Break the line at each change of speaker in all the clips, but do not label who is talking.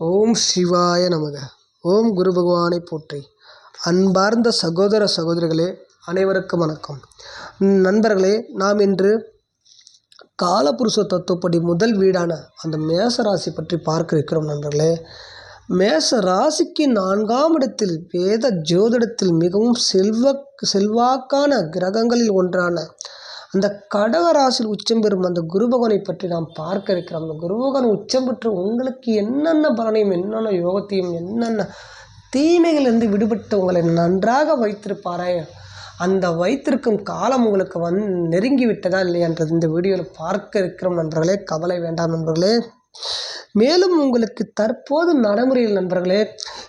ஓம் சிவாய நமக. ஓம் குரு பகவானை போற்றி. அன்பார்ந்த சகோதர சகோதரிகளே அனைவருக்கும் வணக்கம். நண்பர்களே நாம் இன்று காலபுருஷ தத்துவப்படி முதல் வீடான அந்த மேச ராசி பற்றி பார்க்க இருக்கிறோம் நண்பர்களே. மேச ராசிக்கு நான்காம் இடத்தில் வேத ஜோதிடத்தில் மிகவும் செல்வ செல்வாக்கான கிரகங்களில் ஒன்றான அந்த கடகராசில் உச்சம் பெறும் அந்த குரு பகவானை பற்றி நாம் பார்க்க இருக்கிறோம். அந்த குரு பகவான் உச்சம் பெற்று உங்களுக்கு என்னென்ன பலனையும் என்னென்ன யோகத்தையும் என்னென்ன தீமைகளிலிருந்து விடுபட்டு உங்களை நன்றாக வைத்திருப்பாரே? அந்த வைத்திருக்கும் காலம் உங்களுக்கு வந் நெருங்கி விட்டதா இல்லையான்றது இந்த வீடியோவில் பார்க்க இருக்கிறோம் நண்பர்களே. கவலை வேண்டாம் நண்பர்களே. மேலும் உங்களுக்கு தற்போது நடைமுறையில் நண்பர்களே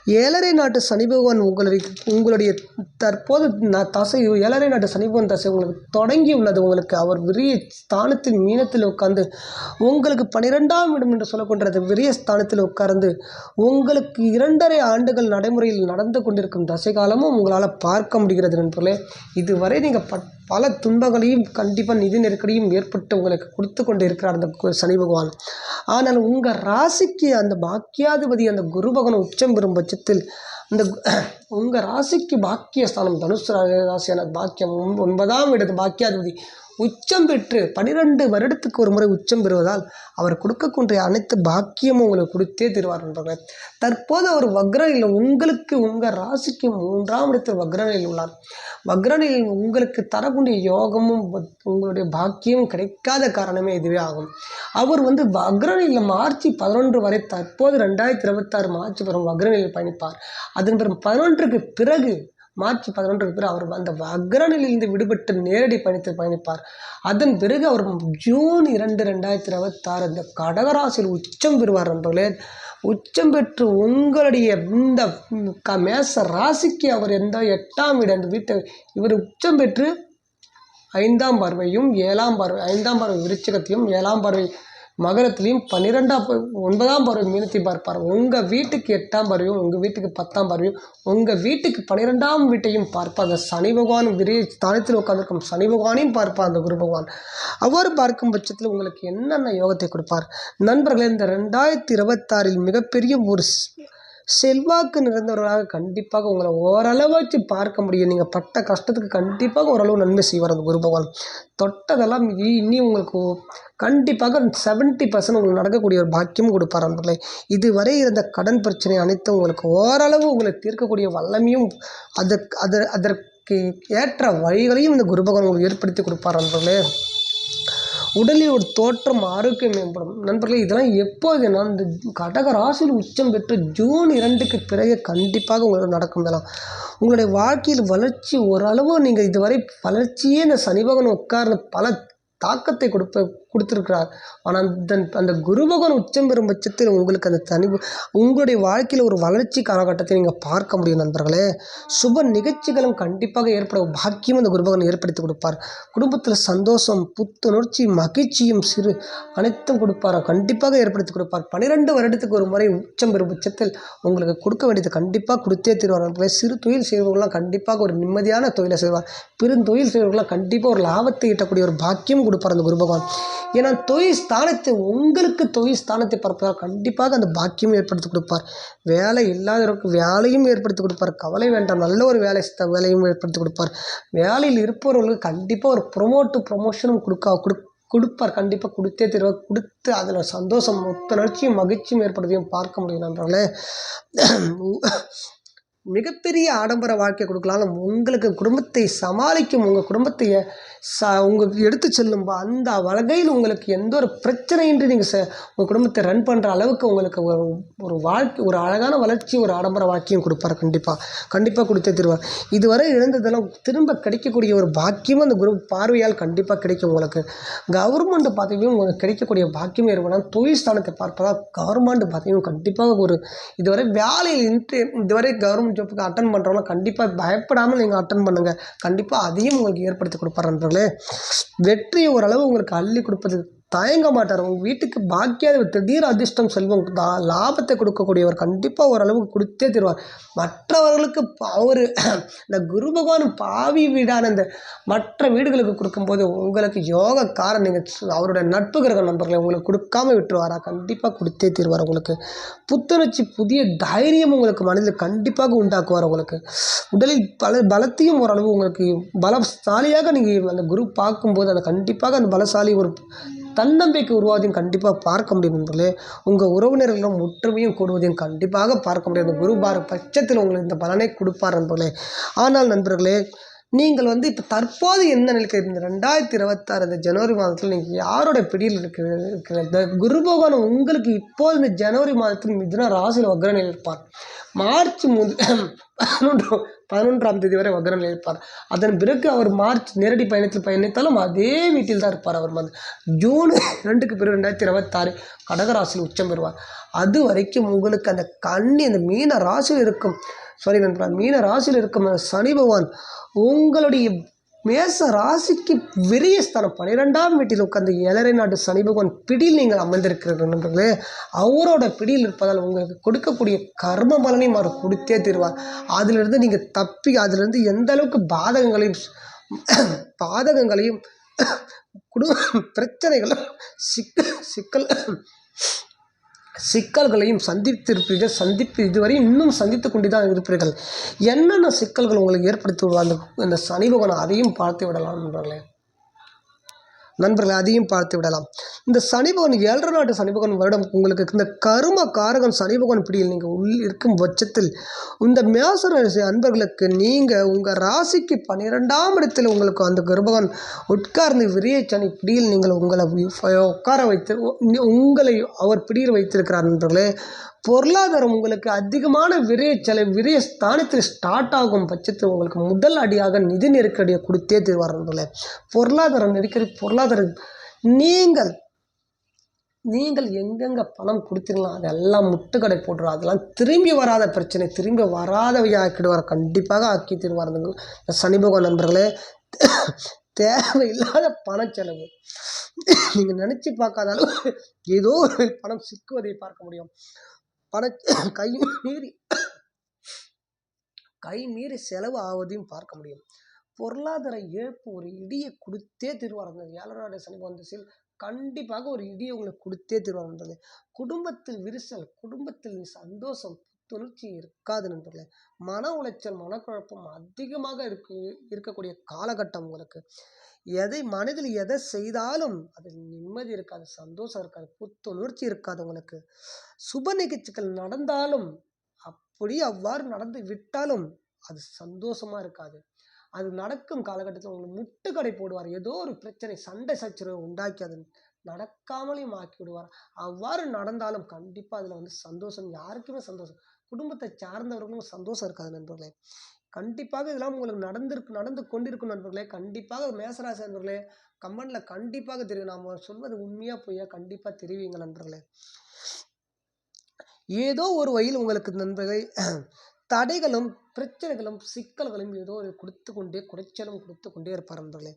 ஏழரை நாட்டு சனி பகவான் உங்களுடைய உங்களுடைய தற்போது ந தசை ஏழரை நாட்டு சனி பகவான் தசை உங்களுக்கு தொடங்கி உள்ளது. உங்களுக்கு அவர் விரிய ஸ்தானத்தில் மீனத்தில் உட்கார்ந்து உங்களுக்கு பன்னிரெண்டாம் இடம் என்று சொல்லக்கொண்டது விரிய ஸ்தானத்தில் உட்கார்ந்து உங்களுக்கு இரண்டரை ஆண்டுகள் நடைமுறையில் நடந்து கொண்டிருக்கும் தசை காலமும் உங்களால் பார்க்க முடிகிறது நண்பர்களே. இதுவரை நீங்கள் பட் பல துன்பங்களையும் கண்டிப்பாக நிதி நெருக்கடியும் ஏற்பட்டு உங்களுக்கு கொடுத்து கொண்டு இருக்கிறார் அந்த கு- சனி பகவான். ஆனால் உங்கள் ராசிக்கு அந்த பாக்கியாதிபதி அந்த குரு பகவான் உச்சம் பெறும் பட்சத்தில் அந்த உங்கள் ராசிக்கு பாக்கியஸ்தானம் தனுசு ராசியான பாக்கியம் ஒன்பதாம் இடத்து பாக்கியாதிபதி உச்சம் பெற்று பனிரெண்டு வருடத்துக்கு ஒரு முறை உச்சம் பெறுவதால் அவர் கொடுக்கக்கூடிய அனைத்து பாக்கியமும் உங்களுக்கு கொடுத்தே தருவார் நண்பர்களே. தற்போது அவர் வக்ரனில் உங்களுக்கு உங்கள் ராசிக்கு மூன்றாம் இடத்தில் வக்ரனில் உள்ளார். வக்ரனில் உங்களுக்கு தரக்கூடிய யோகமும் உங்களுடைய பாக்கியமும் கிடைக்காத காரணமே இதுவே ஆகும். அவர் வந்து வக்ரனில் மார்ச் பதினொன்று வரை தற்போது ரெண்டாயிரத்தி இருபத்தாறு மார்ச் வரும் வக்ரனில் பயணிப்பார். அதன் பிறகு பதினொன்றுக்கு பிறகு மார்ச் பதினொன்றுக்கு பிறகு அவர் அந்த அக்ரனிலிருந்து விடுபட்டு நேரடி பயணித்து பயணிப்பார். அதன் பிறகு அவர் ஜூன் இரண்டு ரெண்டாயிரத்தி இருபத்தாறு இந்த கடகராசியில் உச்சம் பெறுவார் நண்பர்களே. உச்சம் பெற்று உங்களுடைய இந்த க- மேச ராசிக்கு அவர் எந்த எட்டாம் இடம் அந்த வீட்டை இவர் உச்சம் பெற்று ஐந்தாம் பார்வையும் ஏழாம் பார்வை ஐந்தாம் பார்வை விருச்சிகத்தையும் ஏழாம் பார்வை மகரத்துலேயும் பன்னிரெண்டாம் ப- ஒன்பதாம் பார்வை மீனத்தையும் பார்ப்பார் உங்கள் வீட்டுக்கு எட்டாம் பார்வையும் உங்கள் வீட்டுக்கு பத்தாம் பார்வையும் உங்கள் வீட்டுக்கு பன்னிரெண்டாம் வீட்டையும் பார்ப்பார் அந்த சனி பகவான் விரிய ஸ்தானத்தில் உட்கார்ந்திருக்கும் சனி பகவானையும் பார்ப்பார் அந்த குரு பகவான். அவர் பார்க்கும் பட்சத்தில் உங்களுக்கு என்னென்ன யோகத்தை கொடுப்பார்? நண்பர்களே இந்த ரெண்டாயிரத்தி இருபத்தாறில் மிகப்பெரிய ஒரு செல்வாக்கு நிறைந்தவர்களாக கண்டிப்பாக உங்களை ஓரளவாச்சு பார்க்க முடியும். நீங்கள் பட்ட கஷ்டத்துக்கு கண்டிப்பாக ஓரளவு நன்மை செய்வார் அந்த குரு பகவான். தொட்டதெல்லாம் இனி உங்களுக்கு கண்டிப்பாக செவன்ட்டி பர்சன்ட் உங்களுக்கு நடக்கக்கூடிய ஒரு பாக்கியம் கொடுப்பார் நண்பர்களே இதுவரை இருந்த கடன் பிரச்சனை அனைத்தும் உங்களுக்கு ஓரளவு உங்களை தீர்க்கக்கூடிய வல்லமையும் அதற்கு அது அதற்கு ஏற்ற வழிகளையும் இந்த குரு பகவான் உங்களுக்கு ஏற்படுத்தி கொடுப்பார் நண்பர்களே உடலில் ஒரு தோற்றம் ஆரோக்கியம் மேம்படும். நண்பர்களே இதெல்லாம் எப்போதுனா இந்த கடக ராசியில் உச்சம் பெற்று ஜூன் இரண்டுக்கு பிறகு கண்டிப்பாக உங்களுக்கு நடக்கும் இதெல்லாம். உங்களுடைய வாழ்க்கையில் வளர்ச்சி ஓரளவு நீங்கள் இதுவரை வளர்ச்சியே இந்த சனிபகன் உட்கார்ந்து பல தாக்கத்தை கொடுப்ப கொடுத்துருக்கிறார். ஆனால் அந்த அந்த குரு பகவான் உச்சம் பெறும் பட்சத்தில் உங்களுக்கு அந்த தனி உங்களுடைய வாழ்க்கையில் ஒரு வளர்ச்சி காலகட்டத்தை நீங்கள் பார்க்க முடியும் நண்பர்களே. சுப நிகழ்ச்சிகளும் கண்டிப்பாக ஏற்பட பாக்கியம் அந்த குரு பகவான் ஏற்படுத்தி கொடுப்பார். குடும்பத்தில் சந்தோஷம் புத்துணர்ச்சி மகிழ்ச்சியும் சிறு அனைத்தும் கொடுப்பார். கண்டிப்பாக ஏற்படுத்தி கொடுப்பார். பன்னிரெண்டு வருடத்துக்கு ஒரு முறை உச்சம் பெறும் பட்சத்தில் உங்களுக்கு கொடுக்க வேண்டியது கண்டிப்பாக கொடுத்தே தருவார் நண்பர்களே. சிறு தொழில் செய்வர்கள்லாம் கண்டிப்பாக ஒரு நிம்மதியான தொழிலை செய்வார். பெருந்தொழில் செய்வர்கள்லாம் கண்டிப்பாக ஒரு லாபத்தை ஈட்டக்கூடிய ஒரு பாக்கியம் கொடுப்பார் அந்த குரு பகவான் ஏன்னா தொழில் ஸ்தானத்தை உங்களுக்கு தொழில் ஸ்தானத்தை பார்ப்பதால் கண்டிப்பாக அந்த பாக்கியம் ஏற்படுத்தி கொடுப்பார். வேலை இல்லாதவருக்கு வேலையும் ஏற்படுத்தி கொடுப்பார். கவலை வேண்டாம். நல்ல ஒரு வேலை வேலையும் ஏற்படுத்தி கொடுப்பார். வேலையில் இருப்பவர்களுக்கு கண்டிப்பாக ஒரு ப்ரொமோட்டு ப்ரொமோஷனும் கொடுக்க கொடு கொடுப்பார். கண்டிப்பாக கொடுத்தே தருவார். கொடுத்து அதில் சந்தோஷம் புத்துணர்ச்சியும் மகிழ்ச்சியும் ஏற்படுத்தியும் பார்க்க முடியும் நண்பர்களே. மிகப்பெரிய ஆடம்பர வாழ்க்கை கொடுக்கலாம் உங்களுக்கு குடும்பத்தை சமாளிக்கும் உங்கள் குடும்பத்தை ச உங்களுக்கு எடுத்து செல்லும்பா அந்த வகையில் உங்களுக்கு எந்த ஒரு பிரச்சனையின்றி நீங்கள் ச உங்கள் குடும்பத்தை ரன் பண்ணுற அளவுக்கு உங்களுக்கு ஒரு ஒரு வாழ்க்கை ஒரு அழகான வளர்ச்சி ஒரு ஆடம்பர வாழ்க்கையும் கொடுப்பார் கண்டிப்பாக கண்டிப்பாக கொடுத்தே தருவார். இதுவரை இழந்ததெல்லாம் திரும்ப கிடைக்கக்கூடிய ஒரு பாக்கியமும் அந்த குரு பார்வையால் கண்டிப்பாக கிடைக்கும் உங்களுக்கு. கவர்மெண்ட் பதவியும் உங்களுக்கு கிடைக்கக்கூடிய பாக்கியம் ஏற்படும் தொழில் ஸ்தானத்தை பார்ப்பதால் கவர்மெண்ட் பதவியும் கண்டிப்பாக ஒரு இதுவரை வேலையில் இன்ட்ரி இதுவரை கவர்மெண்ட் ஜாப்புக்கு அட்டன் பண்ணுறவங்களாம் கண்டிப்பாக பயப்படாமல் நீங்கள் அட்டன் பண்ணுங்கள் கண்டிப்பாக அதையும் உங்களுக்கு ஏற்படுத்தி கொடுப்பார் நண்பர்களே வெற்றி ஓரளவு உங்களுக்கு அள்ளி கொடுப்பது தயங்க மாட்டார். உங்கள் வீட்டுக்கு பாக்கியாத திடீர் அதிர்ஷ்டம் செல்வம். தா- லாபத்தை கொடுக்கக்கூடியவர் கண்டிப்பாக ஓரளவுக்கு கொடுத்தே தருவார். மற்றவர்களுக்கு அவர் இந்த குரு பகவான் பாவி வீடான இந்த மற்ற வீடுகளுக்கு கொடுக்கும்போது உங்களுக்கு யோக காரணம் நீங்கள் அவருடைய நட்பு கிரக நண்பர்களை உங்களுக்கு கொடுக்காம விட்டுருவாரா? கண்டிப்பாக கொடுத்தே தருவார் உங்களுக்கு. புத்துணர்ச்சி புதிய தைரியம் உங்களுக்கு மனதில் கண்டிப்பாக உண்டாக்குவார் உங்களுக்கு. உடலில் பல பலத்தையும் ஓரளவு உங்களுக்கு பலசாலியாக நீங்கள் அந்த குரு பார்க்கும்போது அதை கண்டிப்பாக அந்த பலசாலி ஒரு தன்னம்பிக்கை உருவாவதையும் கண்டிப்பாக பார்க்க முடியும் நண்பர்களே. உங்கள் உறவினர்களும் ஒற்றுமையும் கூடுவதையும் கண்டிப்பாக பார்க்க முடியும். அந்த குரு பார பட்சத்தில் உங்களுக்கு இந்த பலனை கொடுப்பார் நண்பர்களே. ஆனால் நண்பர்களே நீங்கள் வந்து இப்போ தற்போது என்ன நிலைக்கு இந்த ரெண்டாயிரத்தி இருபத்தாறு இந்த ஜனவரி மாதத்தில் நீங்கள் யாரோட பிடியில் இருக்கிற இருக்கிற குரு பகவான் உங்களுக்கு இப்போது இந்த ஜனவரி மாதத்தில் மிதுனா ராசியில் வக்ரனில் இருப்பார். மார்ச் மூன்று பதினொன்று பதினொன்றாம் தேதி வரை வக்ரனில் இருப்பார். அதன் பிறகு அவர் மார்ச் நேரடி பயணத்தில் பயணித்தாலும் அதே வீட்டில் தான் இருப்பார் அவர் வந்து ஜூன் ரெண்டுக்கு பிறகு ரெண்டாயிரத்தி இருபத்தாறு கடகராசியில் உச்சம் பெறுவார். அது வரைக்கும் உங்களுக்கு அந்த கண்ணி அந்த மீன ராசியில் இருக்கும். சாரி நண்பா மீன ராசியில் இருக்கும் சனி பகவான் உங்களுடைய மேச ராசிக்கு விரிய ஸ்தானம். பன்னிரெண்டாம் வீட்டில் உட்கார்ந்து ஏழரை நாட்டு சனி பகவான் பிடியில் நீங்கள் அமர்ந்திருக்கிறீர்கள் அவரோட பிடியில் இருப்பதால் உங்களுக்கு கொடுக்கக்கூடிய கர்ம பலனையும் அவர் கொடுத்தே தருவார். அதிலிருந்து நீங்கள் தப்பி அதிலிருந்து எந்த அளவுக்கு பாதகங்களையும் பாதகங்களையும் குடும்ப பிரச்சனைகளும் சிக்கல் சிக்கல் சிக்கல்களையும் சந்தித்திருப்பீர்கள். சந்திப்பு இதுவரை இன்னும் சந்தித்து கொண்டு தான் இருப்பீர்கள். என்னென்ன சிக்கல்கள் உங்களுக்கு ஏற்படுத்தி விடுவார் அந்த இந்த சனி பகவான் அதையும் பார்த்து விடலாம் நண்பர்களே. நண்பர்கள் அதையும் பார்த்து விடலாம். இந்த சனி பகவான் ஏழரை நாட்டு சனி பகவான் வருடம் உங்களுக்கு இந்த கரும காரகன் சனி பகவான் பிடியில் நீங்கள் உள் இருக்கும் பட்சத்தில் இந்த மேச ராசி அன்பர்களுக்கு நீங்கள் உங்கள் ராசிக்கு பன்னிரெண்டாம் இடத்தில் உங்களுக்கு அந்த கருபகவான் உட்கார்ந்து விரிய சனி பிடியில் நீங்கள் உங்களை உட்கார வைத்து உங்களை அவர் பிடியில் வைத்திருக்கிறார் நண்பர்களே. பொருளாதாரம் உங்களுக்கு அதிகமான விரைய செலவு விரைய ஸ்தானத்தில் ஸ்டார்ட் ஆகும் பட்சத்தில் உங்களுக்கு முதல் அடியாக நிதி நெருக்கடியை கொடுத்தே தருவார் நண்பர்களே. பொருளாதாரம் நெருக்கடி பொருளாதாரம் நீங்கள் நீங்கள் எங்கெங்கே பணம் கொடுத்தீங்களோ அதெல்லாம் முட்டுக்கடை போட்டுரும். அதெல்லாம் திரும்பி வராத பிரச்சனை திரும்பி வராதவையாக ஆக்கிடுவார் கண்டிப்பாக ஆக்கி தருவார் இந்த சனி பகவான் நண்பர்களே தேவையில்லாத பணச்செலவு நீங்கள் நினச்சி பார்க்காத அளவு ஏதோ ஒரு பணம் சிக்குவதை பார்க்க முடியும். பண கை மீறி கை மீறி செலவு ஆவதையும் பார்க்க முடியும். பொருளாதார இழப்பு ஒரு இடியை கொடுத்தே தருவார் அந்த ஏழரை சனி பகவான் கண்டிப்பாக ஒரு இடியை உங்களுக்கு கொடுத்தே தருவார் குடும்பத்தில் விரிசல் குடும்பத்தில் சந்தோஷம் புத்துணர்ச்சி இருக்காது நண்பர்களே. மன உளைச்சல் மனக்குழப்பம் அதிகமாக இருக்கு இருக்கக்கூடிய காலகட்டம் உங்களுக்கு. எதை மனதில் எதை செய்தாலும் அதில் நிம்மதி இருக்காது சந்தோஷம் இருக்காது புத்துணர்ச்சி இருக்காது உங்களுக்கு. சுப நிகழ்ச்சிகள் நடந்தாலும் அப்படி அவ்வாறு நடந்து விட்டாலும் அது சந்தோஷமா இருக்காது. அது நடக்கும் காலகட்டத்தில் உங்களுக்கு முட்டுக்கடை போடுவார். ஏதோ ஒரு பிரச்சனை சண்டை சச்சரவு உண்டாக்கி அது நடக்காமலையும் ஆக்கி விடுவார் அவ்வாறு நடந்தாலும் கண்டிப்பாக அதில் வந்து சந்தோஷம் யாருக்குமே சந்தோஷம் குடும்பத்தை சார்ந்தவர்களும் சந்தோஷம் இருக்காது நண்பர்களே. கண்டிப்பாக இதெல்லாம் உங்களுக்கு நடந்திருக்கு நடந்து கொண்டிருக்கும் நண்பர்களே. கண்டிப்பாக மேசராசி நண்பர்களே கமெண்டில் கண்டிப்பாக தெரியும். நாம் சொல்வது உண்மையாக பொய்யா கண்டிப்பாக தெரிவிங்க நண்பர்களே. ஏதோ ஒரு வகையில் உங்களுக்கு நண்பர்களே தடைகளும் பிரச்சனைகளும் சிக்கல்களும் ஏதோ ஒரு கொடுத்து கொண்டே குறைச்சலும் கொடுத்து கொண்டே இருப்பார் நண்பர்களே.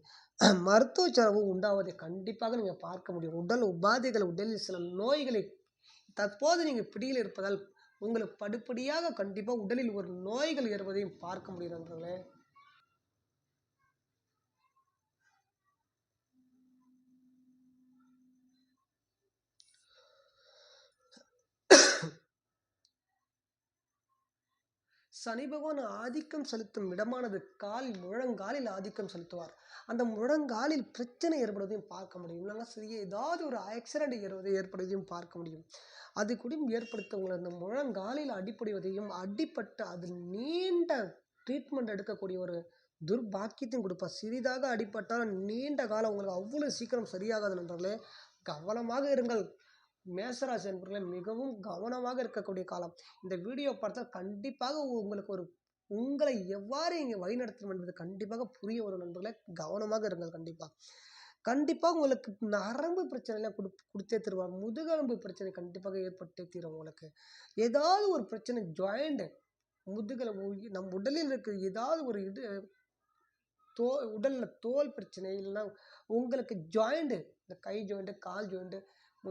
மருத்துவ செலவு உண்டாவதை கண்டிப்பாக நீங்கள் பார்க்க முடியும். உடல் உபாதைகள் உடலில் சில நோய்களை தற்போது நீங்கள் பிடியில் இருப்பதால் உங்களுக்கு படிப்படியாக கண்டிப்பாக உடலில் ஒரு நோய்கள் ஏறுவதையும் பார்க்க முடியும் நண்பர்களே. சனி பகவான் ஆதிக்கம் செலுத்தும் இடமானது கால் முழங்காலில் ஆதிக்கம் செலுத்துவார். அந்த முழங்காலில் பிரச்சனை ஏற்படுவதையும் பார்க்க முடியும். இல்லைன்னா சிறிய ஏதாவது ஒரு ஆக்சிடென்ட் ஏறுவதை ஏற்படுவதையும் பார்க்க முடியும். அது கூட ஏற்படுத்தவங்களை அந்த முழங்காலில் அடிப்படைவதையும் அடிப்பட்டு அதில் நீண்ட ட்ரீட்மெண்ட் எடுக்கக்கூடிய ஒரு துர்பாக்கியத்தையும் கொடுப்பார். சிறிதாக அடிப்பட்டால் நீண்ட காலம் உங்களுக்கு அவ்வளோ சீக்கிரம் சரியாகாது நண்பர்களே. கவனமாக இருங்கள். மேசராசி என்பவர்களே மிகவும் கவனமாக இருக்கக்கூடிய காலம். இந்த வீடியோ பார்த்தால் கண்டிப்பாக உங்களுக்கு ஒரு உங்களை எவ்வாறு இங்கே வழிநடத்தணும் என்பது கண்டிப்பாக புரிய வரும் நண்பர்களே. கவனமாக இருங்கள் கண்டிப்பாக கண்டிப்பாக உங்களுக்கு நரம்பு பிரச்சனைலாம் கொடு கொடுத்தே தருவாங்க முதுகெலும்பு பிரச்சனை கண்டிப்பாக ஏற்பட்டே தீரும் உங்களுக்கு. ஏதாவது ஒரு பிரச்சனை ஜாயிண்ட் முதுகெலும்பு நம் உடலில் இருக்கிற ஏதாவது ஒரு இது தோ உடலில் தோல் பிரச்சனை இல்லைன்னா உங்களுக்கு ஜாயிண்ட்டு இந்த கை ஜாயிண்ட்டு கால் ஜாயிண்ட்டு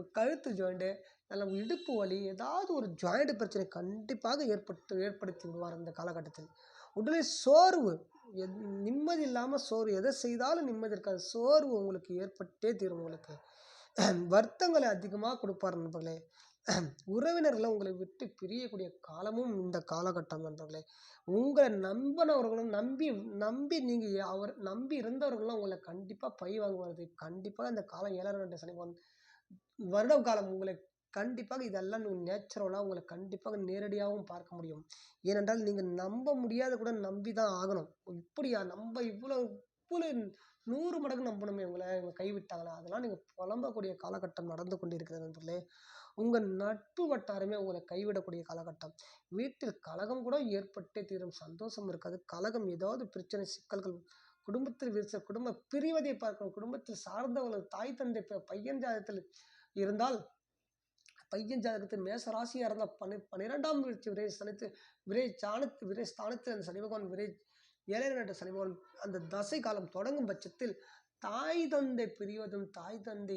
கழுத்து ஜாயிண்டு நல்ல இடுப்பு வலி ஏதாவது ஒரு ஜாயிண்ட் பிரச்சனை கண்டிப்பாக ஏற்பட்டு ஏற்படுத்தி விடுவார் இந்த காலகட்டத்தில். உடலில் சோர்வு எத் நிம்மதி இல்லாமல் சோர்வு எதை செய்தாலும் நிம்மதி இருக்காது. சோர்வு உங்களுக்கு ஏற்பட்டே தீரும் உங்களுக்கு. வருத்தங்களை அதிகமாக கொடுப்பார் நண்பர்களே. உறவினர்களை உங்களை விட்டு பிரியக்கூடிய காலமும் இந்த காலகட்டம் நண்பர்களே. உங்களை நம்பினவர்களும் நம்பி நம்பி நீங்கள் அவர் நம்பி இருந்தவர்களும் உங்களை கண்டிப்பாக பழி வாங்குவது கண்டிப்பாக இந்த காலம் ஏழரை ரெண்டு சனி வருட காலம் உங்களை கண்டிப்பாக இதெல்லாம் நீங்கள் நேச்சுரலாக உங்களை கண்டிப்பாக நேரடியாகவும் பார்க்க முடியும். ஏனென்றால் நீங்கள் நம்ப முடியாத கூட நம்பி தான் ஆகணும் இப்படியா நம்ம இவ்வளோ இவ்வளோ நூறு மடங்கு நம்பணுமே உங்களை இவங்க கைவிட்டாங்களா அதெல்லாம் நீங்கள் புலம்பக்கூடிய காலகட்டம் நடந்து கொண்டு இருக்கிறது நண்பர்களே. உங்கள் நட்பு வட்டாரமே உங்களை கைவிடக்கூடிய காலகட்டம். வீட்டில் கலகம் கூட ஏற்பட்டே தீரும் சந்தோஷம் இருக்காது. கலகம் ஏதாவது பிரச்சனை சிக்கல்கள் குடும்பத்தில் விரிச குடும்ப பிரிவதை பார்க்கணும் குடும்பத்தில் சார்ந்தவர்கள் தாய் தந்தை பையன் ஜாதத்தில் இருந்தால் பையன் ஜாதகத்தில் மேச ராசியாக இருந்தால் பனி பன்னிரெண்டாம் வீழ்ச்சி விரை சனித்து விரை சாணத்து விரை ஸ்தானத்தில் அந்த சனி பகவான் விரை ஏழை நட்ட சனி பகவான் அந்த தசை காலம் தொடங்கும் பட்சத்தில் தாய் தந்தை பிரிவதும் தாய் தந்தை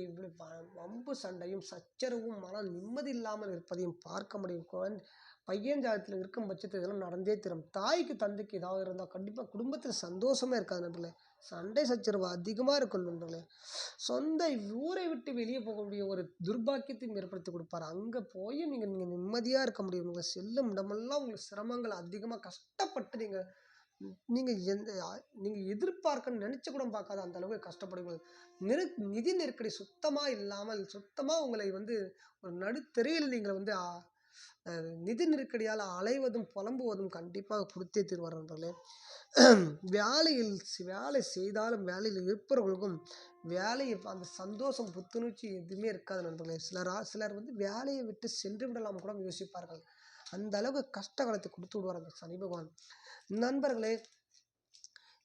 வம்பு சண்டையும் சச்சரவும் மன நிம்மதி இல்லாமல் இருப்பதையும் பார்க்க முடியும். குழந்தை பையன் ஜாதத்தில் இருக்கும் பட்சத்தில் இதெல்லாம் நடந்தே தரும். தாய்க்கு தந்தைக்கு ஏதாவது இருந்தால் கண்டிப்பாக குடும்பத்தில் சந்தோஷமே இருக்காது நண்பர்களே. சண்டை சச்சரவு அதிகமாக இருக்கும் நண்பர்களே. சொந்த ஊரை விட்டு வெளியே போகக்கூடிய ஒரு துர்பாக்கியத்தையும் ஏற்படுத்தி கொடுப்பார். அங்கே போய் நீங்கள் நீங்கள் நிம்மதியாக இருக்க முடியும். உங்கள் செல்லும் இடமெல்லாம் உங்களுக்கு சிரமங்கள் அதிகமாக கஷ்டப்பட்டு நீங்கள் நீங்கள் எந்த நீங்கள் எதிர்பார்க்கன்னு நினச்சி கூட பார்க்காத அந்த அளவுக்கு கஷ்டப்படுவீங்க நெரு நிதி நெருக்கடி சுத்தமாக இல்லாமல் சுத்தமாக உங்களை வந்து ஒரு நடுத்தெருவில் நீங்கள் வந்து நிதி நெருக்கடியால் அலைவதும் புலம்புவதும் கண்டிப்பாக கொடுத்தே தீர்வார் நண்பர்களே. வேலையில் வேலை செய்தாலும் வேலையில் இருப்பவர்களுக்கும் வேலையை அந்த சந்தோஷம் புத்துணர்ச்சி எதுவுமே இருக்காது நண்பர்களே. சிலரா சிலர் வந்து வேலையை விட்டு சென்று விடலாம் கூட யோசிப்பார்கள். அந்த அளவுக்கு கஷ்ட காலத்தை கொடுத்து விடுவார் அந்த சனி பகவான். நண்பர்களே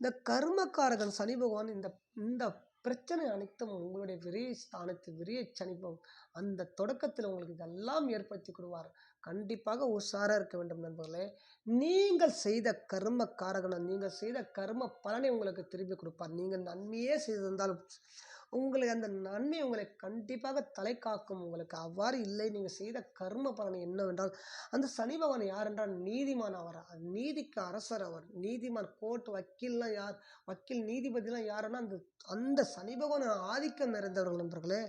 இந்த கர்மக்காரகன் சனி பகவான் இந்த இந்த பிரச்சனை அனைத்தும் உங்களுடைய விரைய ஸ்தானத்தில் விரிய சனிப்பம் அந்த தொடக்கத்தில் உங்களுக்கு இதெல்லாம் ஏற்படுத்தி கொடுவார். கண்டிப்பாக உஷாராக இருக்க வேண்டும் நண்பர்களே. நீங்கள் செய்த கர்ம காரகணம் நீங்கள் செய்த கர்ம பலனை உங்களுக்கு திருப்பி கொடுப்பார். நீங்கள் நன்மையே செய்திருந்தாலும் உங்களுக்கு அந்த நன்மை உங்களை கண்டிப்பாக தலை காக்கும். உங்களுக்கு அவ்வாறு இல்லை. நீங்கள் செய்த கர்ம பலன் என்னவென்றால் அந்த சனி பகவான் யார் என்றால் நீதிமான் அவர். நீதிக்கு அரசர் அவர். நீதிமான் கோர்ட் வக்கீல்லாம் யார்? வக்கீல் நீதிபதிலாம் யாருன்னா அந்த அந்த சனி பகவான் ஆதிக்கம் நிறைந்தவர்கள் நண்பர்களே.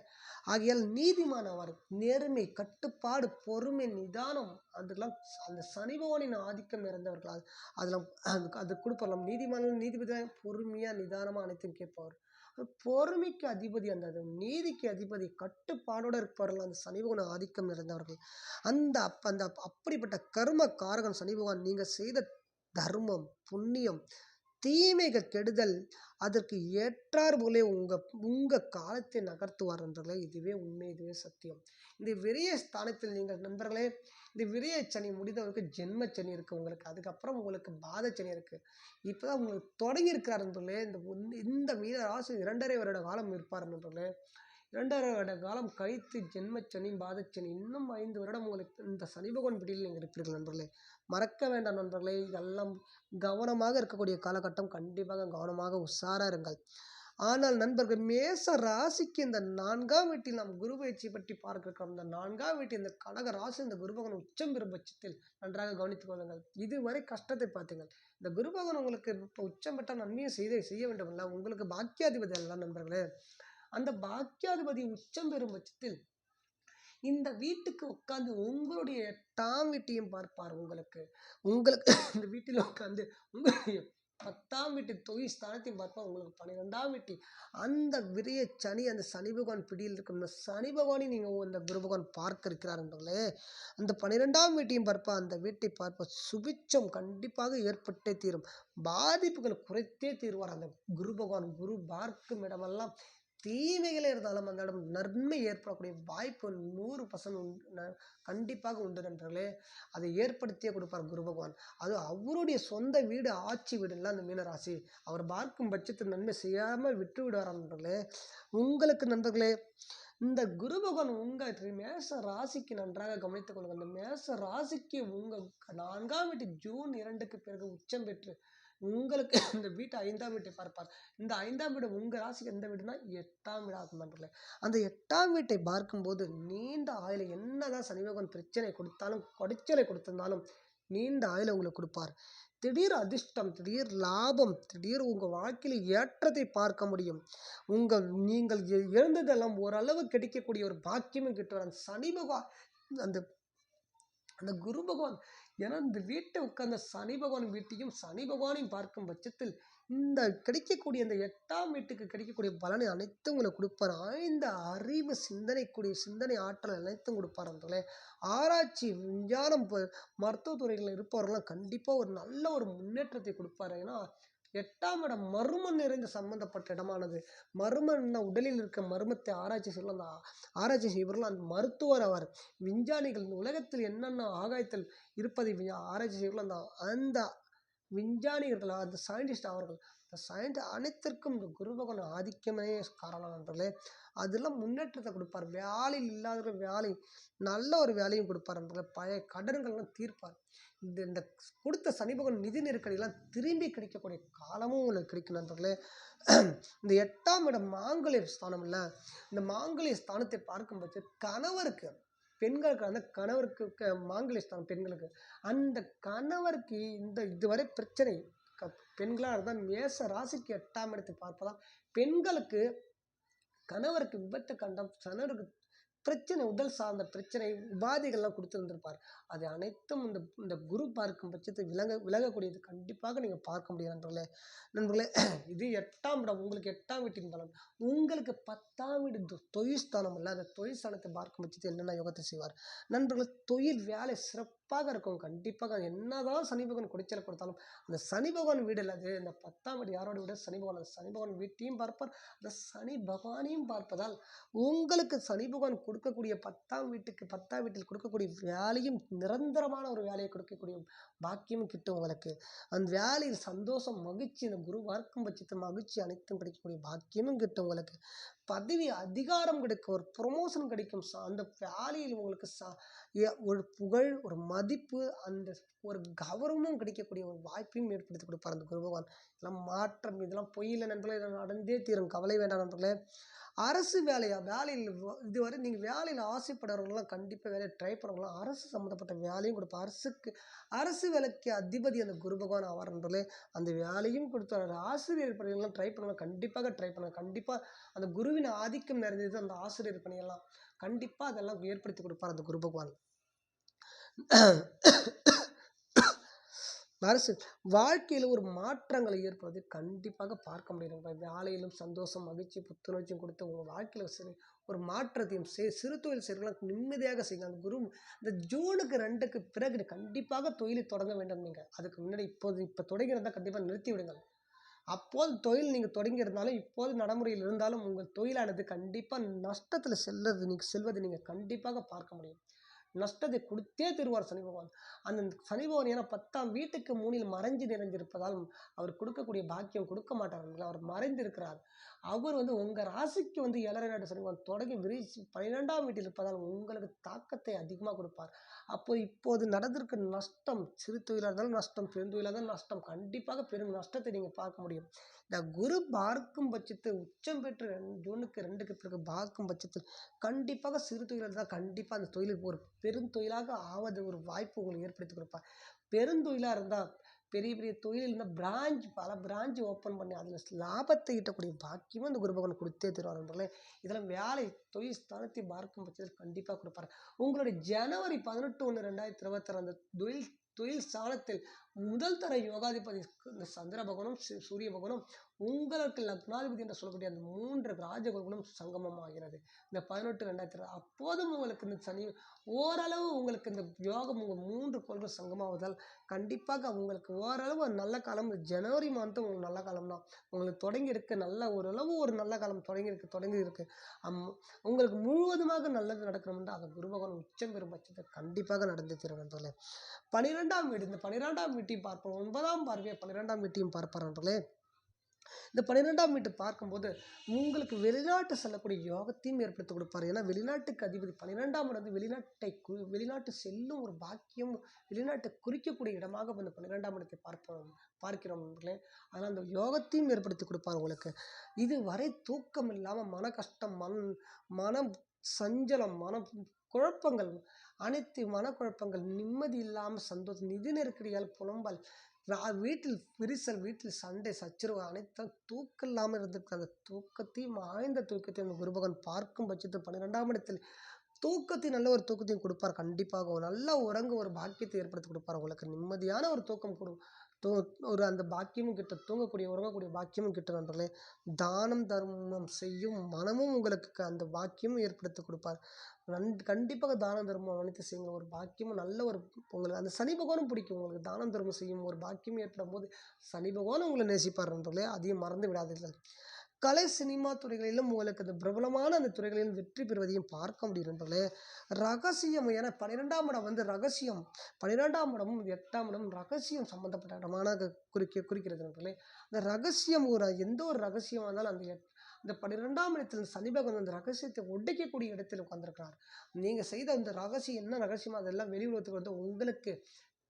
ஆகையால் நீதிமான் அவர். நேர்மை கட்டுப்பாடு பொறுமை நிதானம் அதெல்லாம் அந்த சனி பகவானின் ஆதிக்கம் நிறைந்தவர்கள் அதெல்லாம் அது கொடுப்பலாம் நீதிமான நீதிபதி பொறுமையாக நிதானமாக அனைத்தையும் கேட்பவர். பொறுமைக்கு அதிபதி அந்த நீதிக்கு அதிபதி கட்டுப்பாடோடு இருப்பார்கள் அந்த சனி பகவான் ஆதிக்கம் நிறைந்தவர்கள். அந்த அப் அந்த அப்படிப்பட்ட கர்ம காரகன் சனி பகவான் நீங்கள் செய்த தர்மம் புண்ணியம் தீமைகள் கெடுதல் அதற்கு ஏற்றார் போலே உங்கள் உங்கள் காலத்தை நகர்த்துவார் நண்பர்களே இதுவே உண்மை இதுவே சத்தியம். இந்த விரைய ஸ்தானத்தில் நீங்கள் நண்பர்களே இந்த விரைய சனி முடிந்தவருக்கு ஜென்ம சனி இருக்குது உங்களுக்கு அதுக்கப்புறம் உங்களுக்கு பாத சனி இருக்குது இப்போ தான் உங்களுக்கு தொடங்கியிருக்கிறார் நண்பர்களே இந்த இந்த மீன ராசி இரண்டரை வருட காலம் இருப்பார் நண்பர்களே. இரண்டரை வருட காலம் கழித்து ஜென்மச்சனி பாதச்சனி இன்னும் ஐந்து வருடம் உங்களுக்கு இந்த சனி பகவான் பிடியில் நீங்கள் இருப்பீர்கள் நண்பர்களே. மறக்க வேண்டாம் நண்பர்களே இதெல்லாம் கவனமாக இருக்கக்கூடிய காலகட்டம். கண்டிப்பாக கவனமாக உஷாராக இருங்கள். ஆனால் நண்பர்கள் மேச ராசிக்கு இந்த நான்காம் வீட்டில் நாம் குரு பயிற்சி பற்றி பார்க்கிறோம். இந்த நான்காம் வீட்டில் இந்த கடக ராசி இந்த குருபகன் உச்சம் பெறும் பட்சத்தில் நன்றாக கவனித்துக் கொள்ளுங்கள். இதுவரை கஷ்டத்தை பார்த்தீங்கள். இந்த குருபகன் உங்களுக்கு இப்போ உச்சம் பெற்றால் நன்மையை செய்து செய்ய வேண்டும் இல்லை உங்களுக்கு பாக்கியாதிபதி அல்ல நண்பர்களே? அந்த பாக்கியாதிபதி உச்சம் பெறும் பட்சத்தில் இந்த வீட்டுக்கு உட்காந்து உங்களுடைய எட்டாம் வீட்டையும் பார்ப்பார் உங்களுக்கு. உங்களுக்கு இந்த வீட்டில் உட்காந்து உங்களுடைய பத்தாம் வீட்டு தொழில் ஸ்தானத்தையும் பார்ப்பா உங்களுக்கு பன்னிரெண்டாம் வீட்டு அந்த விரிய சனி அந்த சனி பகவான் பிடியில் இருக்கும். இந்த சனி பகவானை நீங்கள் அந்த குரு பகவான் பார்க்க இருக்கிறார் அந்த பன்னிரெண்டாம் வீட்டையும் பார்ப்பா அந்த வீட்டை பார்ப்ப சுபிச்சம் கண்டிப்பாக ஏற்பட்டே தீரும். பாதிப்புகள் குறைத்தே தீர்வார் அந்த குரு பகவான். குரு பார்க்கும் இடமெல்லாம் தீமைகளே இருந்தாலும் அந்த இடம் நன்மை ஏற்படக்கூடிய வாய்ப்பு நூறு பர்சன்ட் உண்டு. கண்டிப்பாக உண்டு நண்பர்களே. அதை ஏற்படுத்தியே கொடுப்பார் குரு பகவான். அது அவருடைய சொந்த வீடு ஆட்சி வீடுல அந்த மீனராசி. அவர் பார்க்கும் பட்சத்தில் நன்மை செய்யாமல் விட்டு விடுவார் நண்பர்களே? உங்களுக்கு நண்பர்களே இந்த குரு பகவான் உங்கள் மேச ராசிக்கு நன்றாக கவனித்துக் கொள்ளுங்கள். அந்த மேச ராசிக்கு உங்கள் நான்காம் வீட்டு ஜூன் இரண்டுக்கு பிறகு உச்சம் பெற்று உங்களுக்கு இந்த வீட்டை ஐந்தாம் வீட்டை பார்ப்பார் இந்த ஐந்தாம் வீடு உங்கள் ராசிக்கு எந்த வீடுனா எட்டாம் வீடு ஆகும் நண்பர்களே. அந்த எட்டாம் வீட்டை பார்க்கும்போது நீண்ட ஆயில் என்னதான் சனி பகவான் பிரச்சனை கொடுத்தாலும் கொடைச்சலை கொடுத்திருந்தாலும் நீண்ட ஆயில் உங்களுக்கு கொடுப்பார். திடீர் அதிர்ஷ்டம் திடீர் லாபம் திடீர் உங்கள் வாழ்க்கையில் ஏற்றத்தை பார்க்க முடியும். உங்கள் நீங்கள் எழுந்ததெல்லாம் இழந்ததெல்லாம் ஓரளவு கிடைக்கக்கூடிய ஒரு பாக்கியமும் கிட்டுவார் அந்த சனி பகவான் அந்த அந்த குரு பகவான் ஏன்னா இந்த வீட்டை உட்கார்ந்த சனி பகவான் வீட்டையும் சனி பகவானையும் பார்க்கும் பட்சத்தில் இந்த கிடைக்கக்கூடிய இந்த எட்டாம் வீட்டுக்கு கிடைக்கக்கூடிய பலனை அனைத்தும் உங்களுக்கு கொடுப்பார். ஆய்ந்த அறிவு சிந்தனைக்கூடிய சிந்தனை ஆற்றல் அனைத்தும் கொடுப்பார் அவர்களே ஆராய்ச்சி விஞ்ஞானம் ப- மருத்துவத்துறைகளில் இருப்பவர்கள்லாம் கண்டிப்பாக ஒரு நல்ல ஒரு முன்னேற்றத்தை கொடுப்பாரு. ஏன்னா எட்டாம் இடம் மர்மம் நிறைந்த சம்பந்தப்பட்ட இடமானது. மர்மம்னா உடலில் இருக்க மர்மத்தை ஆராய்ச்சி செய்யலாம் அந்த ஆராய்ச்சி செய்பவர்கள் அந்த மருத்துவர் அவர். விஞ்ஞானிகள் உலகத்தில் என்னென்ன ஆகாயத்தில் இருப்பதை ஆராய்ச்சி செய்யலாம் அந்த அந்த விஞ்ஞானிகள் அந்த சயின்டிஸ்ட் அவர்கள். இந்த சயின்ஸ் அனைத்திற்கும் இந்த குருபகவான் ஆதிக்கமே காரணம் நண்பர்களே. அதெல்லாம் முன்னேற்றத்தை கொடுப்பார். வேலையில் இல்லாதவர்கள் வேலை நல்ல ஒரு வேலையும் கொடுப்பார் நண்பர்களே. பழைய கடன்கள்லாம் தீர்ப்பார். இந்த இந்த கொடுத்த சனி பகவான் நிதி நெருக்கடியெல்லாம் திரும்பி கிடைக்கக்கூடிய காலமும் உங்களுக்கு கிடைக்கும் நண்பர்களே. இந்த எட்டாம் இடம் மாங்கல்ய ஸ்தானம் இல்லை. இந்த மாங்கல்ய ஸ்தானத்தை பார்க்கும்போது கணவருக்கு பெண்களுக்கு அந்த கணவருக்கு க- மாங்கல்ய ஸ்தானம் பெண்களுக்கு அந்த கணவருக்கு இந்த இதுவரை பிரச்சனை. பெண்களாக இருந்தால் மேச ராசிக்கு எட்டாம் இடத்தை பார்ப்பதால் பெண்களுக்கு கணவருக்கு விபத்து கண்டம் கணவருக்கு பிரச்சனை உடல் சார்ந்த பிரச்சனை உபாதைகள்லாம் கொடுத்துருந்துருப்பார். அது அனைத்தும் இந்த இந்த குரு பார்க்கும் பட்சத்தில் விலக விலகக்கூடியது. கண்டிப்பாக நீங்கள் பார்க்க முடியும் நண்பர்களே. நண்பர்களே இது எட்டாம் இடம் உங்களுக்கு எட்டாம் வீட்டின் பலன். உங்களுக்கு பத்தாம் வீடு தொ- தொழில் ஸ்தானம் இல்லை. அந்த தொழில் ஸ்தானத்தை பார்க்கும் பட்சத்தில் என்னென்ன யோகத்தை செய்வார்? நண்பர்களே தொழில் வேலை சிறப்பாக இருக்கும். கண்டிப்பாக என்னதான் சனி பகவான் குடைச்சலை கொடுத்தாலும் அந்த சனி பகவான் வீடு இல்லாது அது இந்த பத்தாம் வீடு யாரோட வீடு? சனி பகவான் அந்த சனி பகவான் வீட்டையும் பார்ப்பார். அந்த சனி பகவானையும் பார்ப்பதால் உங்களுக்கு சனி பகவான் கொடுக்கக்கூடிய பத்தாம் வீட்டுக்கு பத்தாம் வீட்டில் கொடுக்கக்கூடிய வேலையும் நிரந்தரமான ஒரு வேலையை கொடுக்கக்கூடிய பாக்கியமும் கிட்டும் உங்களுக்கு. அந்த வேலையில் சந்தோஷம் மகிழ்ச்சி இந்த குரு பார்க்கும் பட்சத்தில் மகிழ்ச்சி அனைத்தும் கிடைக்கக்கூடிய பாக்கியமும் கிட்டும் உங்களுக்கு. பதவி அதிகாரம் கிடைக்கும் ஒரு ப்ரொமோஷன் கிடைக்கும். ச- அந்த வேலையில் உங்களுக்கு ச ஏ- ஒரு புகழ் ஒரு மதிப்பு அந்த ஒரு கௌரவமும் கிடைக்கக்கூடிய ஒரு வாய்ப்பையும் ஏற்படுத்தி கொடுப்பார் அந்த குரு பகவான். இதெல்லாம் மாற்றம் இதெல்லாம் பொய்யில்லை நண்பர்களே இதெல்லாம் நடந்தே தீரும். கவலை வேண்டாம் நண்பர்களே. அரசு வேலையா? வேலையில் இதுவரை நீங்கள் வேலையில் ஆசைப்படுறவங்களாம் கண்டிப்பாக வேலையை ட்ரை பண்ணுறவங்களாம் அரசு சம்மந்தப்பட்ட வேலையும் கொடுப்பார் அரசுக்கு அரசு வேலைக்கு அதிபதி அந்த குரு பகவான் ஆவார் நண்பர்களே. அந்த வேலையும் கொடுத்தாரு ஆசிரியர் பணிகள்லாம் ட்ரை பண்ணலாம். கண்டிப்பாக ட்ரை பண்ணலாம். கண்டிப்பாக அந்த குரு குருவின் ஆதிக்கம் நிறைந்தது அந்த ஆசிரியர் பணியெல்லாம். கண்டிப்பாக அதெல்லாம் ஏற்படுத்தி கொடுப்பார் அந்த குரு பகவான். அரசு வாழ்க்கையில் ஒரு மாற்றங்களை ஏற்படுவது கண்டிப்பாக பார்க்க முடியும். வேலையிலும் சந்தோஷம் மகிழ்ச்சி புத்துணர்ச்சியும் கொடுத்து உங்கள் வாழ்க்கையில் சரி ஒரு மாற்றத்தையும் செய் சிறு தொழில் செய்யலாம் நிம்மதியாக செய்யுங்க. அந்த குரு இந்த ஜூனுக்கு ரெண்டுக்கு பிறகு கண்டிப்பாக தொழிலை தொடங்க வேண்டும் நீங்கள் அதுக்கு முன்னாடி இப்போது இப்போ தொடங்கிறதா கண்டிப்பாக நிறுத்தி விடுங்கள் அப்போது தொழில் நீங்கள் தொடங்கியிருந்தாலும் இப்போது நடைமுறையில் இருந்தாலும் உங்கள் தொழிலானது கண்டிப்பாக நஷ்டத்தில் செல்வது நீங்கள் செல்வதை நீங்கள் கண்டிப்பாக பார்க்க முடியும். நஷ்டத்தை கொடுத்தே தருவார் சனி பகவான். அந்த சனி பகவான் ஏன்னா பத்தாம் வீட்டுக்கு மூணில் மறைஞ்சு நிறைஞ்சிருப்பதால் அவர் கொடுக்கக்கூடிய பாக்கியம் கொடுக்க மாட்டார் அவர் மறைந்திருக்கிறார். அவர் வந்து உங்கள் ராசிக்கு வந்து ஏழரை நாட்டு சனி பகவான் தொடங்கி விரிச்சு பன்னிரெண்டாம் வீட்டில் இருப்பதால் உங்களுக்கு தாக்கத்தை அதிகமாக கொடுப்பார். அப்போ இப்போது நடந்திருக்க நஷ்டம் சிறு தொழிலாக இருந்தாலும் நஷ்டம் பெருந்தொழிலாக இருந்தாலும் நஷ்டம் கண்டிப்பாக பெரும் நஷ்டத்தை நீங்கள் பார்க்க முடியும். இந்த குரு பார்க்கும் பட்சத்தில் உச்சம் பெற்று ரெண்டு ஜூனுக்கு ரெண்டுக்கு பிறகு பார்க்கும் பட்சத்தில் கண்டிப்பாக சிறு தொழிலாக தான் கண்டிப்பாக அந்த தொழிலுக்கு ஒரு பெருந்தொழிலாக ஆவது ஒரு வாய்ப்பு உங்களுக்கு ஏற்படுத்தி கொடுப்பார். பெருந்தொழிலாக இருந்தால் பெரிய பெரிய தொழில் இருந்தால் பிரான்ச் பல பிரான்ச் ஓப்பன் பண்ணி அதில் லாபத்தை ஈட்டக்கூடிய பாக்கியமும் அந்த குரு பகவான் கொடுத்தே தருவார் நண்பர்களே. இதெல்லாம் வேலை தொழில் ஸ்தானத்தை பார்க்கும் பட்சத்தில் கண்டிப்பாக கொடுப்பார். உங்களுடைய ஜனவரி பதினெட்டு ஒன்று ரெண்டாயிரத்தி இருபத்தாறு அந்த தொழில் தொழில் ஸ்தானத்தில் முதல் தர யோகாதிபதி இந்த சந்திர பகவானும் சூரிய பகவானும் உங்களுக்கு லக்னாதிபதி என்று சொல்லக்கூடிய அந்த மூன்று ராஜகுருகளும் சங்கமம் ஆகிறது இந்த பதினெட்டு ரெண்டாயிரத்தி அப்போதும் உங்களுக்கு இந்த சனி ஓரளவு உங்களுக்கு இந்த யோகம் உங்கள் மூன்று கோள்கள் சங்கமாவதால் கண்டிப்பாக உங்களுக்கு ஓரளவு ஒரு நல்ல காலம். ஜனவரி மாதம் உங்களுக்கு நல்ல காலம் தான் உங்களுக்கு தொடங்கி இருக்கு நல்ல ஓரளவு ஒரு நல்ல காலம் தொடங்கி இருக்கு தொடங்கி இருக்கு அம் உங்களுக்கு முழுவதுமாக நல்லது நடக்கணும்னா அந்த குரு பகவான் உச்சம் பெறும் பட்சத்தை கண்டிப்பாக நடந்து தரும் பன்னிரெண்டாம் வீடு இந்த பன்னிரெண்டாம் வீட்டையும் பார்ப்போம். ஒன்பதாம் பார்வையை பன்னிரெண்டாம் வீட்டையும் பார்ப்பார் நண்பர்களே. இந்த பன்னிரெண்டாம் வீட்டு பார்க்கும்போது உங்களுக்கு வெளிநாட்டு செல்லக்கூடிய யோகத்தையும் ஏற்படுத்தி கொடுப்பார். ஏன்னா வெளிநாட்டுக்கு அதிபதி பன்னிரெண்டாம் இடம் வந்து வெளிநாட்டை கு வெளிநாட்டு செல்லும் ஒரு பாக்கியம் வெளிநாட்டை குறிக்கக்கூடிய இடமாக இந்த பன்னிரெண்டாம் இடத்தை பார்ப்போம் பார்க்கிறோம் நண்பர்களே. அதனால் அந்த யோகத்தையும் ஏற்படுத்தி கொடுப்பார் உங்களுக்கு. இது வரை தூக்கம் இல்லாமல் மன கஷ்டம் மன் மனம் சஞ்சலம் மன குழப்பங்கள் அனைத்து மனக்குழப்பங்கள் நிம்மதி இல்லாமல் சந்தோஷம் நிதி நெருக்கடியால் புலம்பல் வீட்டில் விரிசல் வீட்டில் சண்டை சச்சரவு அனைத்தும் தூக்கம் இல்லாமல் இருந்திருக்கு. அந்த தூக்கத்தையும் ஆழ்ந்த தூக்கத்தையும் அந்த குருபகன் பார்க்கும் பட்சத்தில் பன்னிரெண்டாம் இடத்தில் தூக்கத்தையும் நல்ல ஒரு தூக்கத்தையும் கொடுப்பார். கண்டிப்பாக ஒரு நல்ல உறங்க ஒரு பாக்கியத்தை ஏற்படுத்தி கொடுப்பார். உங்களுக்கு நிம்மதியான ஒரு தூக்கம் கொடு தூ ஒரு அந்த பாக்கியமும் கிட்ட தூங்கக்கூடிய உறங்கக்கூடிய பாக்கியமும் கிட்ட நண்பர்களே தானம் தர்மம் செய்யும் மனமும் உங்களுக்கு அந்த பாக்கியமும் ஏற்படுத்தி கொடுப்பார். நன் கண்டிப்பாக தானம் தர்மம் அனைத்து செய்யுங்க ஒரு பாக்கியமும் நல்ல ஒரு உங்களுக்கு அந்த சனி பகவானும் பிடிக்கும் உங்களுக்கு. தானம் தர்மம் செய்யும் ஒரு பாக்கியம் ஏற்படும் போது சனி பகவானும் உங்களை நேசிப்பார் நண்பர்களே அதையும் மறந்து விடாதீர்கள். கலை சினிமா துறைகளிலும் உங்களுக்கு அந்த பிரபலமான அந்த துறைகளிலும் வெற்றி பெறுவதையும் பார்க்க முடியும் நண்பர்களே. ரகசியம் என பன்னிரெண்டாம் இடம் வந்து ரகசியம். பன்னிரெண்டாம் இடமும் எட்டாம் இடமும் ரகசியம் சம்பந்தப்பட்ட இடமான குறிக்க குறிக்கிறது நண்பர்களே. அந்த ரகசியம் ஒரு எந்த ஒரு ரகசியமாக இருந்தாலும் அந்த இந்த பன்னிரெண்டாம் இடத்தில் சனி பகவான் அந்த ரகசியத்தை உடைக்கக்கூடிய இடத்தில் உட்காந்துருக்கிறார் நீங்கள் செய்த அந்த ரகசியம் என்ன ரகசியமோ அதெல்லாம் வெளி உலகத்துக்கு வந்து உங்களுக்கு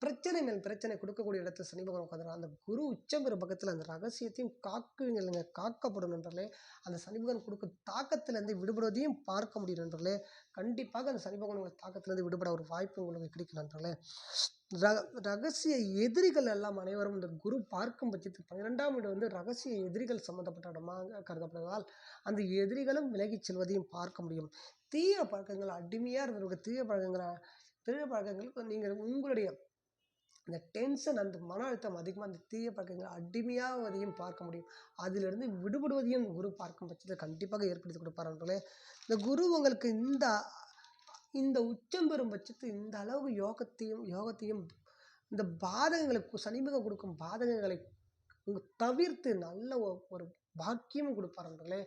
பிரச்சனை மேல் பிரச்சனை கொடுக்கக்கூடிய இடத்துல சனி பகவான் உட்காந்துருக்காங்க அந்த குரு உச்சம் பெறும் பக்கத்தில் அந்த ரகசியத்தையும் காக்குவீங்க இல்லைங்க காக்கப்படும் நண்பர்களே. அந்த சனி பகவான் கொடுக்கும் தாக்கத்திலேருந்து விடுபடுவதையும் பார்க்க முடியும் நண்பர்களே. கண்டிப்பாக அந்த சனி பகவான் உங்கள் தாக்கத்திலேருந்து விடுபட ஒரு வாய்ப்பு உங்களுக்கு கிடைக்கும் நண்பர்களே. ர ரகசிய எதிரிகள் எல்லாம் அனைவரும் இந்த குரு பார்க்கும் பட்சத்தில் பன்னிரெண்டாம் வீடு வந்து ரகசிய எதிரிகள் சம்மந்தப்பட்ட இடமாக கருதப்படுவதால் அந்த எதிரிகளும் விலகிச் செல்வதையும் பார்க்க முடியும். தீய பழக்கங்கள் அடிமையாக இருந்தவர்கள் தீய பழக்கங்களை தீய பழக்கங்களுக்கு நீங்கள் உங்களுடைய அந்த டென்ஷன் அந்த மன அழுத்தம் அதிகமாக அந்த தீய பழக்கங்கள் அடிமையாவதையும் பார்க்க முடியும். அதிலிருந்து விடுபடுவதையும் குரு பார்க்கும் பட்சத்தில் கண்டிப்பாக ஏற்படுத்தி கொடுப்பார் நண்பர்களே. இந்த குரு உங்களுக்கு இந்த இந்த உச்சம் பெறும் பட்சத்தில் இந்த அளவு யோகத்தையும் யோகத்தையும் இந்த பாதகங்களுக்கு சனிமுகம் கொடுக்கும் பாதகங்களை தவிர்த்து நல்ல ஒரு பாக்கியம் கொடுப்பார் நண்பர்களே.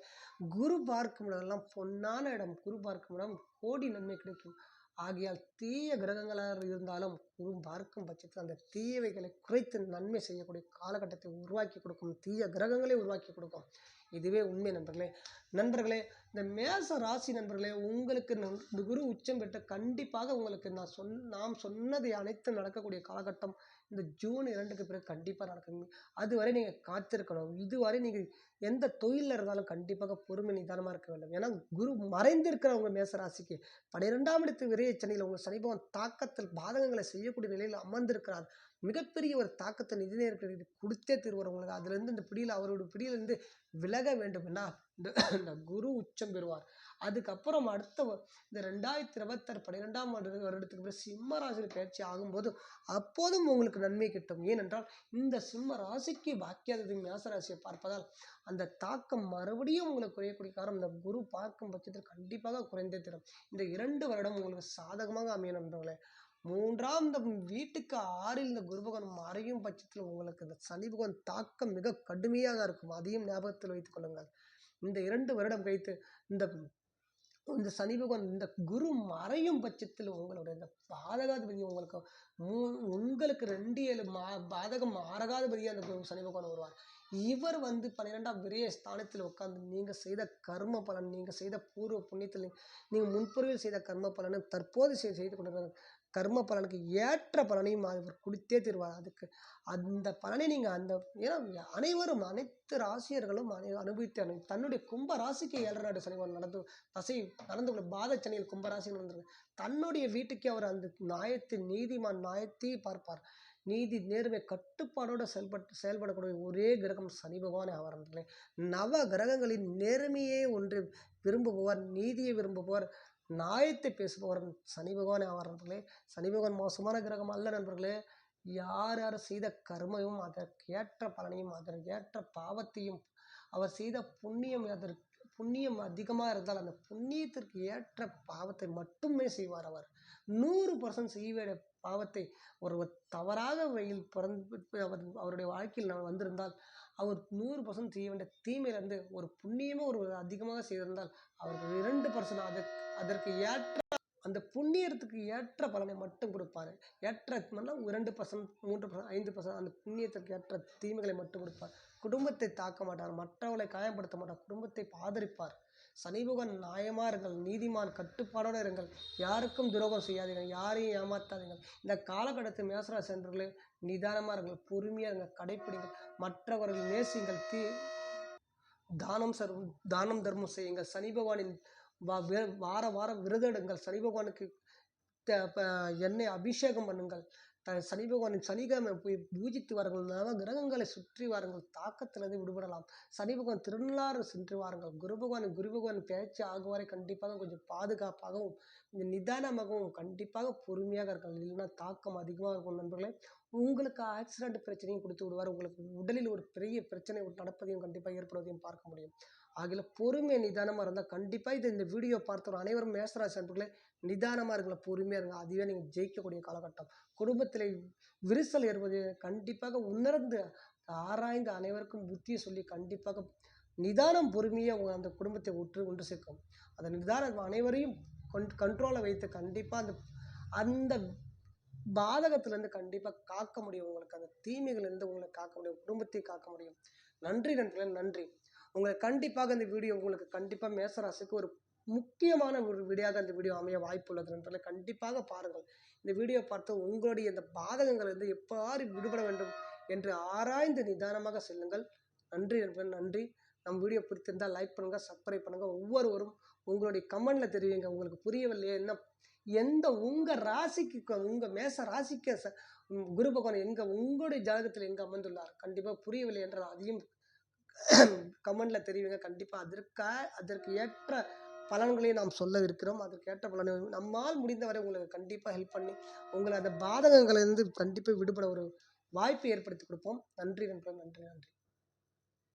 குரு பார்க்கும் இடம்லாம் பொன்னான இடம். குரு பார்க்கும் இடம் கோடி நன்மை கிடைக்கும். ஆகையால் தீய கிரகங்களாக இருந்தாலும் குரு பார்க்கும் பட்சத்தில் அந்த தீயவைகளை குறைத்து நன்மை செய்யக்கூடிய காலகட்டத்தை உருவாக்கி கொடுக்கும் தீய கிரகங்களை உருவாக்கி கொடுக்கும். இதுவே உண்மை நண்பர்களே. நண்பர்களே இந்த மேச ராசி நண்பர்களே உங்களுக்கு இந்த குரு உச்சம் பெற்ற கண்டிப்பாக உங்களுக்கு நான் சொன் நாம் சொன்னதை அனைத்து நடக்கக்கூடிய காலகட்டம் இந்த ஜூன் இரண்டுக்கு பிறகு கண்டிப்பாக நடக்குங்க. அதுவரை நீங்கள் காத்திருக்கணும். இதுவரை நீங்கள் எந்த தொழிலில் இருந்தாலும் கண்டிப்பாக பொறுமை நிதானமாக இருக்க வேண்டும். ஏன்னா குரு மறைந்திருக்கிறவங்க மேசராசிக்கு பன்னிரெண்டாம் இடத்து விரைய சனியில் உங்கள் சனி பகவான் தாக்கத்தில் பாதகங்களை செய்யக்கூடிய நிலையில் அமர்ந்திருக்கிறார். மிகப்பெரிய ஒரு தாக்கத்தை நிதி நேர்களுக்கு கொடுத்தே தருவார் உங்களுக்கு. அதுலேருந்து இந்த பிடியில் அவருடைய பிடியிலேருந்து விலக வேண்டும். என்ன இந்த குரு உச்சம் பெறுவார். அதுக்கப்புறம் அடுத்த இந்த ரெண்டாயிரத்தி இருபத்தாறு பன்னிரெண்டாம் ஆண்டு வருடத்துக்கு பிறகு சிம்ம ராசியில் பயிற்சி ஆகும்போது அப்போதும் உங்களுக்கு நன்மை கிட்டும். ஏனென்றால் இந்த சிம்ம ராசிக்கு பாக்கியாதது மேசராசியை பார்ப்பதால் அந்த தாக்கம் மறுபடியும் உங்களுக்கு குறையக்கூடிய காரணம் இந்த குரு பார்க்கும் பட்சத்தில் கண்டிப்பாக குறைந்தே தரும். இந்த இரண்டு வருடம் உங்களுக்கு சாதகமாக அமையும் நண்பர்களே. மூன்றாம் இந்த வீட்டுக்கு ஆறில் இந்த குரு பகவான் மறையும் பட்சத்தில் உங்களுக்கு இந்த சனி பகவான் தாக்கம் மிக கடுமையாக இருக்கும். அதையும் ஞாபகத்தில் வைத்துக் கொள்ளுங்கள். இந்த இரண்டு வருடம் கழித்து இந்த இந்த சனி பகவான் இந்த குரு மறையும் பட்சத்தில் உங்களுடைய இந்த பாதகாதிபதி உங்களுக்கு மூ உங்களுக்கு ரெண்டு ஏழு மா பாதகம் மாறகாதிபதியாக அந்த குரு சனி பகவான் வருவார். இவர் வந்து பன்னிரெண்டாம் விரைய ஸ்தானத்தில் உட்காந்து நீங்கள் செய்த கர்ம பலன் நீங்கள் செய்த பூர்வ புண்ணியத்தில் நீங்கள் முன்புறவில் செய்த கர்ம பலனை தற்போது செய்து கொண்டிருக்கிற கர்ம பலனுக்கு ஏற்ற பலனையும் அவர் கொடுத்தே தருவார். அதுக்கு அந்த பலனை நீங்கள் அந்த ஏன்னா அனைவரும் அனைத்து ராசியர்களும் அனை அனுபவித்து தன்னுடைய கும்ப ராசிக்கு ஏழரை நாடு சனிவன் நடந்து தசை நடந்து கொள்ள பாத சனியில் கும்ப நடந்திருக்கு தன்னுடைய வீட்டுக்கு அவர் அந்த நியாயத்தை நீதிமான் நியாயத்தை பார்ப்பார். நீதி நேர்மை கட்டுப்பாடோடு செயல்பட்டு செயல்படக்கூடிய ஒரே கிரகம் சனி பகவானே ஆவார் நவ கிரகங்களின் நேர்மையே ஒன்று விரும்புபவர் நீதியை விரும்புபவர் நியாயத்தை பேசுபவர் சனி பகவானே ஆவார் நண்பர்களே. சனி பகவான் மோசமான கிரகம் அல்ல நண்பர்களே. யார் யார் செய்த கர்மையும் அதற்கு ஏற்ற பலனையும் அதற்கு ஏற்ற பாவத்தையும் அவர் செய்த புண்ணியம் அதற்கு புண்ணியம் அதிகமாக இருந்தால் அந்த புண்ணியத்திற்கு ஏற்ற பாவத்தை மட்டுமே செய்வார் அவர். நூறு பர்சன்ட் செய்ய வேண்டிய பாவத்தை ஒருவர் தவறாக வழியில் பிறந்து அவர் அவருடைய வாழ்க்கையில் நான் வந்திருந்தால் அவர் நூறு பர்சன்ட் செய்ய வேண்டிய தீமையிலிருந்து ஒரு புண்ணியமே ஒரு அதிகமாக செய்திருந்தால் அவருக்கு இரண்டு பர்சன்ட் அதற்கு அதற்கு ஏற்ற அந்த புண்ணியத்துக்கு ஏற்ற பலனை மட்டும் கொடுப்பாரு. ஏற்ற இரண்டு பர்சன்ட் மூன்று பர்சன்ட் ஐந்து பர்சன்ட் அந்த புண்ணியத்திற்கு ஏற்ற தீமைகளை மட்டும் கொடுப்பார். குடும்பத்தை தாக்க மாட்டார் மற்றவர்களை காயப்படுத்த மாட்டார் குடும்பத்தை ஆதரிப்பார் சனிபகன் நியாயமாக இருங்கள் நீதிமான் கட்டுப்பாடோடு இருங்கள். யாருக்கும் துரோகம் செய்யாதீர்கள் யாரையும் ஏமாத்தாதீர்கள். இந்த காலகட்டத்தில் மேசரா சென்றவர்களே நிதானமாக இருங்கள் பொறுமையாக இருங்கள் கடைப்பிடிங்கள். மற்றவர்கள் நேசிங்கள் தீ தானம் சர் தானம் தர்மம் செய்யுங்கள். சனி பகவானின் வா வே- வார வாரம் விரதம் எடுங்கள். சனி பகவானுக்கு த- ப- எண்ணெய் அபிஷேகம் பண்ணுங்கள். த சனி பகவானின் சனிக்கிழமை போய் பூஜித்து வாருங்கள். கிரகங்களை சுற்றி வாருங்கள். தாக்கத்திலிருந்து விடுபடலாம். சனி பகவான் திருநள்ளாறு சென்று வாருங்கள். குரு பகவான் குரு பகவான் பேச்சு ஆகுவரை கண்டிப்பாக கொஞ்சம் பாதுகாப்பாகவும் கொஞ்சம் நிதானமாகவும் கண்டிப்பாக பொறுமையாக இருக்கலாம் இல்லைன்னா தாக்கம் அதிகமாக இருக்கும் நண்பர்களே. உங்களுக்கு ஆக்சிடென்ட் பிரச்சனையும் கொடுத்து விடுவார். உங்களுக்கு உடலில் ஒரு பெரிய பிரச்சனை நடப்பதையும் கண்டிப்பாக ஏற்படுவதையும் பார்க்க முடியும். ஆகிய பொறுமை நிதானமாக இருந்தால் கண்டிப்பாக இது இந்த வீடியோ பார்த்தவர் அனைவரும் மேசராசி அன்புகளே நிதானமாக இருங்கள பொறுமையாக இருங்க. அதுவே நீங்கள் ஜெயிக்கக்கூடிய காலகட்டம். குடும்பத்தில் விரிசல் ஏற்பது கண்டிப்பாக உணர்ந்து ஆராய்ந்து அனைவருக்கும் புத்தியை சொல்லி கண்டிப்பாக நிதானம் பொறுமையாக அந்த குடும்பத்தை ஒற்று ஒன்று சேர்க்கும். அந்த நிதானம் அனைவரையும் கண் கண்ட்ரோலை வைத்து கண்டிப்பாக அந்த அந்த பாதகத்திலேருந்து கண்டிப்பாக காக்க முடியும். உங்களுக்கு அந்த தீமைகள்லேருந்து உங்களை காக்க முடியும். குடும்பத்தை காக்க முடியும். நன்றி நண்பர்களே நன்றி. உங்களை கண்டிப்பாக இந்த வீடியோ உங்களுக்கு கண்டிப்பாக மேசராசிக்கு ஒரு முக்கியமான ஒரு வீடியோவாக இந்த வீடியோ அமைய வாய்ப்பு நண்பர்களே. கண்டிப்பாக பாருங்கள். இந்த வீடியோ பார்த்து உங்களுடைய இந்த பாதகங்கள் வந்து எவ்வாறு விடுபட வேண்டும் என்று ஆராய்ந்து நிதானமாக செல்லுங்கள். நன்றி நண்பர்களே நன்றி. நம்ம வீடியோ பிடித்திருந்தால் லைக் பண்ணுங்கள் சப்ஸ்கிரைப் பண்ணுங்கள் ஒவ்வொருவரும் உங்களுடைய கமெண்டில் தெரிவிங்க. உங்களுக்கு புரியவில்லையே என்ன? எந்த உங்கள் ராசிக்கு உங்கள் மேச ராசிக்கு ச குரு பகவான் எங்கே உங்களுடைய ஜாதகத்தில் எங்கே அமர்ந்துள்ளார் கண்டிப்பாக புரியவில்லை என்றால் அதையும் கமெண்டில் தெரிவிங்க. கண்டிப்பாக அதற்க அதற்கு ஏற்ற பலன்களையும் நாம் சொல்ல இருக்கிறோம். அதற்கு ஏற்ற பலனை நம்மால் முடிந்தவரை உங்களுக்கு கண்டிப்பாக ஹெல்ப் பண்ணி உங்களை அந்த பாதகங்களிலிருந்து கண்டிப்பாக விடுபட ஒரு வாய்ப்பு ஏற்படுத்தி கொடுப்போம். நன்றி நண்பர்களே. நன்றி நன்றி.